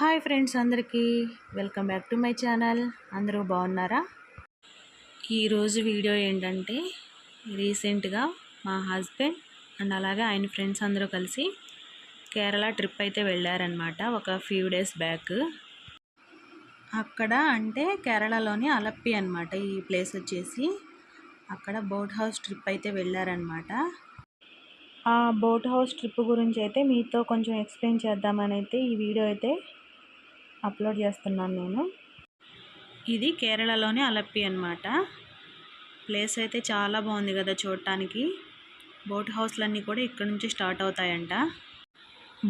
Hi friends అందరికీ. Welcome back to my channel. అందరూ బాగున్నారా? ఈరోజు వీడియో ఏంటంటే రీసెంట్గా మా హస్బెండ్ అండ్ అలాగే ఆయన ఫ్రెండ్స్ అందరూ కలిసి కేరళ ట్రిప్ అయితే వెళ్ళారనమాట ఒక ఫ్యూ డేస్ బ్యాక్. అక్కడ అంటే కేరళలోని అలప్పి అనమాట ఈ ప్లేస్ వచ్చేసి. అక్కడ బోట్ హౌస్ ట్రిప్ అయితే వెళ్ళారనమాట ఆ బోట్ హౌస్ ట్రిప్ గురించి అయితే మీతో కొంచెం ఎక్స్ప్లెయిన్ చేద్దామని అయితే ఈ వీడియో అయితే అప్లోడ్ చేస్తున్నాను నేను. ఇది కేరళలోని అలప్పి అనమాట ప్లేస్ అయితే చాలా బాగుంది కదా చూడటానికి. బోట్ హౌస్లన్నీ కూడా ఇక్కడ నుంచి స్టార్ట్ అవుతాయంట.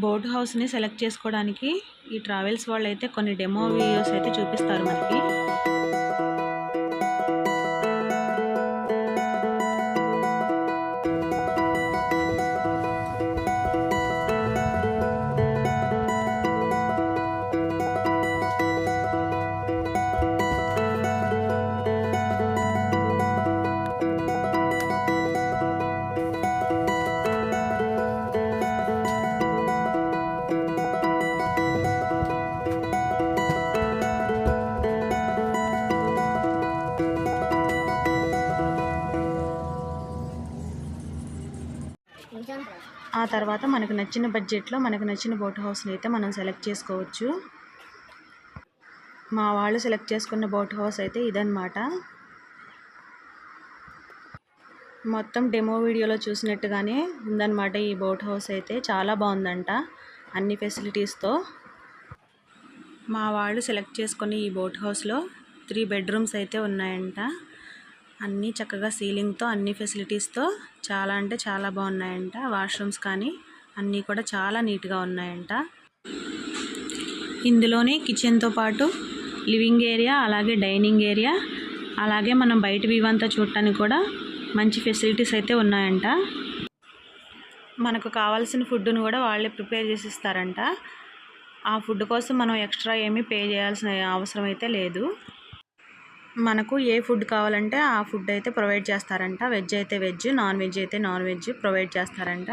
బోట్ హౌస్ని సెలెక్ట్ చేసుకోవడానికి ఈ ట్రావెల్స్ వాళ్ళు అయితే కొన్ని డెమో వీడియోస్ అయితే చూపిస్తారు మనకి. ఆ తర్వాత మనకు నచ్చిన బడ్జెట్లో మనకు నచ్చిన బోట్ హౌస్ని అయితే మనం సెలెక్ట్ చేసుకోవచ్చు. మా వాళ్ళు సెలెక్ట్ చేసుకున్న బోట్ హౌస్ అయితే ఇదన్నమాట. మొత్తం డెమో వీడియోలో చూసినట్టుగానే ఉందన్నమాట ఈ బోట్ హౌస్ అయితే. చాలా బాగుందంట అన్ని ఫెసిలిటీస్తో. మా వాళ్ళు సెలెక్ట్ చేసుకున్న ఈ బోట్ హౌస్లో త్రీ బెడ్రూమ్స్ అయితే ఉన్నాయంట. అన్నీ చక్కగా సీలింగ్తో అన్ని ఫెసిలిటీస్తో చాలా అంటే చాలా బాగున్నాయంట. వాష్రూమ్స్ కానీ అన్నీ కూడా చాలా నీట్గా ఉన్నాయంట. ఇందులోనే కిచెన్తో పాటు లివింగ్ ఏరియా అలాగే డైనింగ్ ఏరియా అలాగే మనం బయట వ్యూ అంతా చూడటానికి కూడా మంచి ఫెసిలిటీస్ అయితే ఉన్నాయంట. మనకు కావాల్సిన ఫుడ్ను కూడా వాళ్ళే ప్రిపేర్ చేసి ఇస్తారంట ఆ ఫుడ్ కోసం మనం ఎక్స్ట్రా ఏమీ పే చేయాల్సిన అవసరం అయితే లేదు. మనకు ఏ ఫుడ్ కావాలంటే ఆ ఫుడ్ అయితే ప్రొవైడ్ చేస్తారంట. వెజ్ అయితే వెజ్ నాన్ వెజ్ అయితే నాన్ వెజ్ ప్రొవైడ్ చేస్తారంట.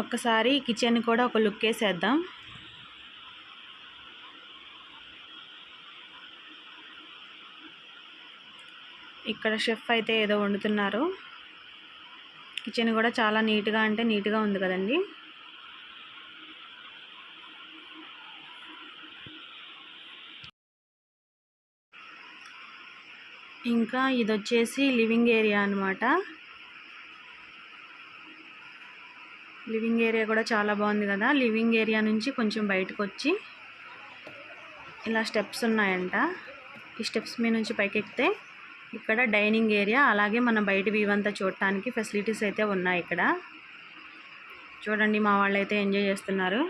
ఒక్కసారి కిచెన్ కూడా ఒక లుక్ వేసేద్దాం. ఇక్కడ షెఫ్ అయితే ఏదో వండుతున్నారు. కిచెన్ కూడా చాలా నీట్గా అంటే నీట్గా ఉంది కదండి. ఇంకా ఇది వచ్చేసి లివింగ్ ఏరియా అనమాట లివింగ్ ఏరియా కూడా చాలా బాగుంది కదా. లివింగ్ ఏరియా నుంచి కొంచెం బయటకు వచ్చి ఇలా స్టెప్స్ ఉన్నాయంట. ఈ స్టెప్స్ మీద నుంచి పైకి ఎక్కితే ఇక్కడ డైనింగ్ ఏరియా అలాగే మన బయట వ్యూ అంతా చూడటానికి ఫెసిలిటీస్ అయితే ఉన్నాయి ఇక్కడ. చూడండి మా వాళ్ళు అయితే ఎంజాయ్ చేస్తున్నారు.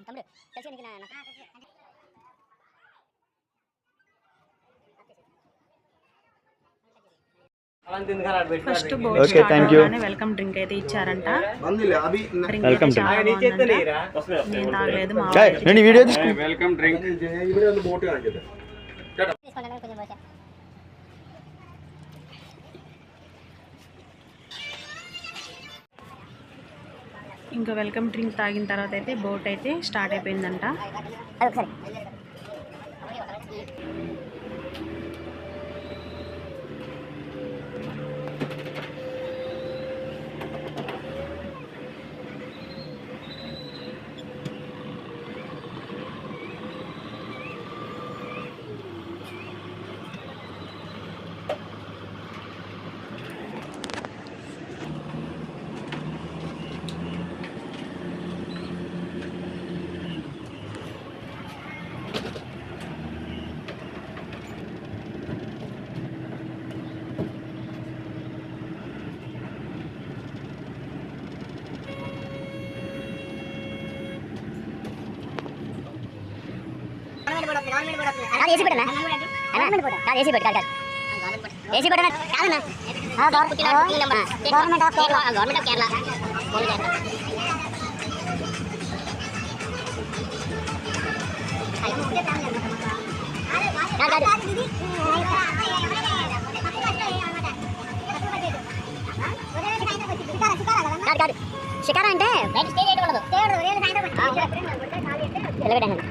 తమ్ముడు కలిసి నీకు నా okay thank you welcome drink అయితే ఇచ్చారంట welcome drink video welcome drink ఇంకా వెల్కమ్ డ్రింక్ తాగిన తర్వాత అయితే బోట్ అయితే స్టార్ట్ అయిపోయిందంట. కాదు ఏసీ పెట్టనా గవర్నమెంట్ బోర్డు కాదు ఏసీ బోర్డు కాదు కాదు ఏసీ బోర్డు కాదన్నా government of Kerala government of Kerala కాదు కాదు కాదు కాదు షికార అంటే నిలబెట్టాను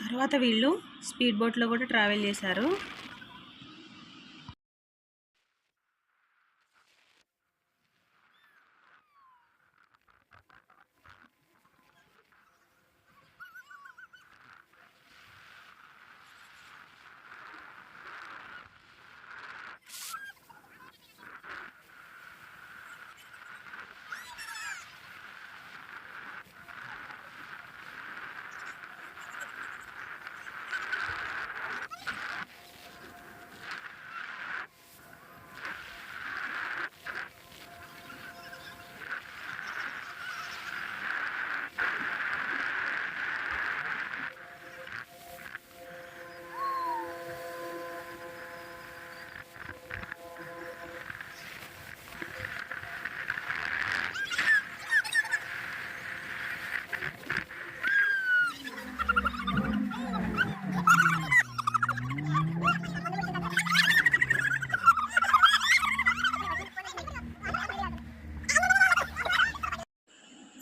తర్వాత వీళ్ళు స్పీడ్ బోట్లో కూడా ట్రావెల్ చేశారు.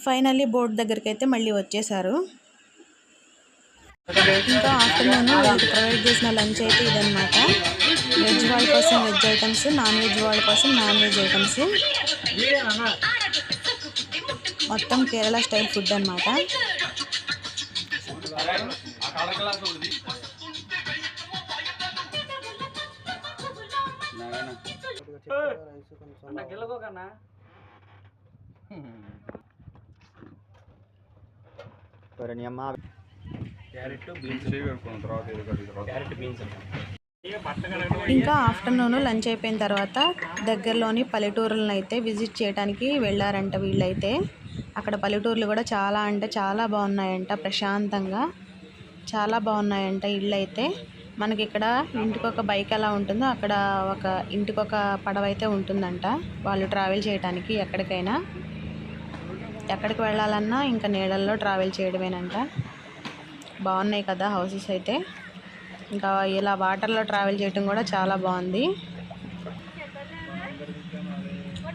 ఫైనల్లీ బోర్డ్ దగ్గరికి అయితే మళ్ళీ వచ్చేసారు. ఇంకా ఆఫ్టర్నూన్ వాళ్ళకి ప్రొవైడ్ చేసిన లంచ్ అయితే ఇదనమాట వెజ్ వాళ్ళ కోసం వెజ్ ఐటమ్స్ నాన్ వెజ్ వాళ్ళ కోసం నాన్ వెజ్ ఐటమ్స్. మొత్తం కేరళ స్టైల్ ఫుడ్ అనమాట ఇంకా ఆఫ్టర్నూన్ లంచ్ అయిపోయిన తర్వాత దగ్గరలోని పల్లెటూరులను అయితే విజిట్ చేయడానికి వెళ్ళారంట వీళ్ళైతే. అక్కడ పల్లెటూర్లు కూడా చాలా అంటే చాలా బాగున్నాయంట ప్రశాంతంగా చాలా బాగున్నాయంట ఇళ్ళు అయితే మనకి ఇక్కడ ఇంటికి ఒక బైక్ ఎలా ఉంటుందో అక్కడ ఒక ఇంటికి ఒక పడవ అయితే ఉంటుందంట. వాళ్ళు ట్రావెల్ చేయడానికి ఎక్కడికైనా. ఎక్కడికి వెళ్ళాలన్నా ఇంకా నీళ్ళల్లో ట్రావెల్ చేయడమేనంట. బాగున్నాయి కదా హౌసెస్ అయితే. ఇంకా ఇలా వాటర్లో ట్రావెల్ చేయడం కూడా చాలా బాగుంది.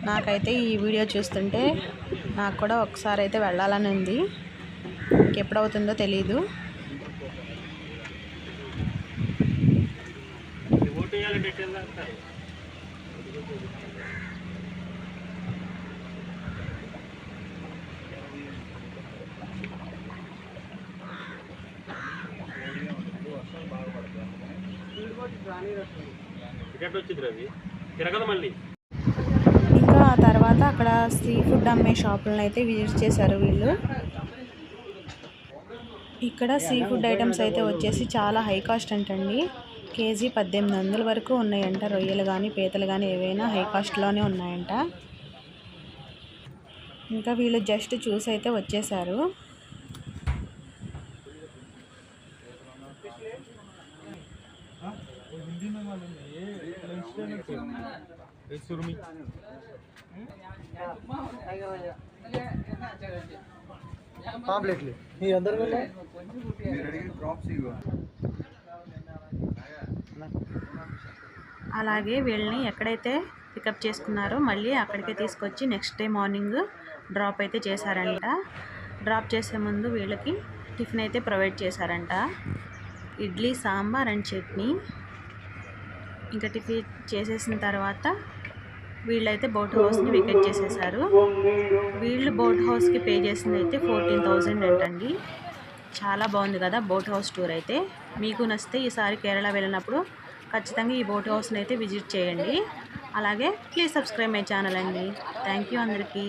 నాకైతే ఈ వీడియో చూస్తుంటే నాకు కూడా ఒకసారి అయితే వెళ్ళాలని ఉంది. ఇంకెప్పుడవుతుందో తెలీదు. టికెట్ ఇంకా ఆ తర్వాత అక్కడ సీ ఫుడ్ అమ్మే షాపులను అయితే విజిట్ చేశారు వీళ్ళు. ఇక్కడ సీ ఫుడ్ ఐటమ్స్ అయితే వచ్చేసి చాలా హై కాస్ట్ అంటండి. కేజీ పద్దెనిమిది వందల వరకు ఉన్నాయంట. రొయ్యలు కానీ పీతలు కానీ ఏవైనా హై కాస్ట్లోనే ఉన్నాయంట. ఇంకా వీళ్ళు జస్ట్ చూసి అయితే వచ్చేసారు అలాగే వీళ్ళని ఎక్కడైతే పికప్ చేసుకున్నారో మళ్ళీ అక్కడికే తీసుకొచ్చి నెక్స్ట్ డే మార్నింగ్ డ్రాప్ అయితే చేశారంట. డ్రాప్ చేసే ముందు వీళ్ళకి టిఫిన్ అయితే ప్రొవైడ్ చేశారంట. ఇడ్లీ సాంబార్ అండ్ చట్నీ. ఇంకా టిఫిన్ చేసేసిన తర్వాత వీళ్ళైతే బోట్ హౌస్ని వికెట్ చేసేసారు. వీళ్ళు బోట్ హౌస్కి పే చేసింది అయితే ఫోర్టీన్ థౌజండ్ అంటండి. చాలా బాగుంది కదా బోట్ హౌస్ టూర్ అయితే. మీకు నచ్చితే ఈసారి కేరళ వెళ్ళినప్పుడు ఖచ్చితంగా ఈ బోట్ హౌస్ని అయితే విజిట్ చేయండి. అలాగే ప్లీజ్ సబ్స్క్రైబ్ మై ఛానల్ అండి. థ్యాంక్ యూ అందరికీ.